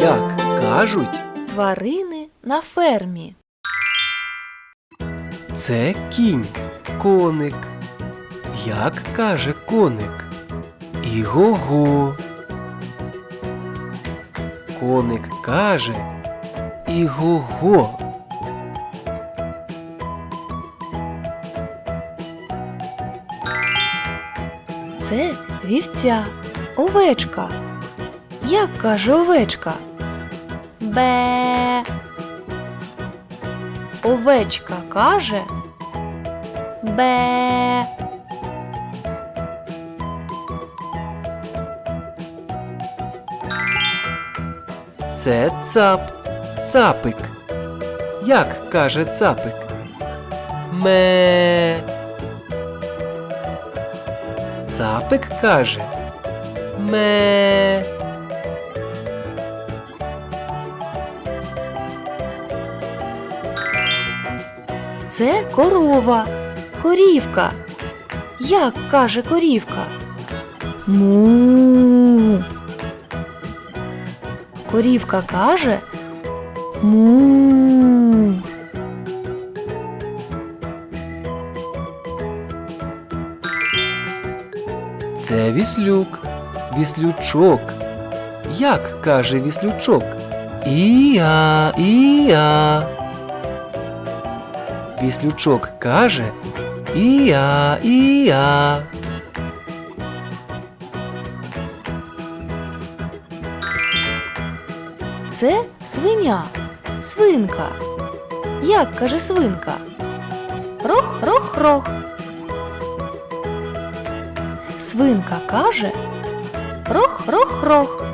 Як кажуть, Тварини на фермі. це кінь, коник. Як каже коник? Іго-го. Коник каже Іго-го. Це вівця, овечка. Як каже овечка? Бе. Овечка каже. Бе. Це цап, цапик. Як каже цапик? Ме. Цапик каже. Ме. Це корова, корівка. Як каже корівка? Му. Корівка каже му. Це віслюк, віслючок. Як каже віслючок? Іа, іа. Віслючок каже Іа, іа. Це свиня, свинка. Як каже свинка? Рох, рох, рох. Свинка каже рох, рох, рох.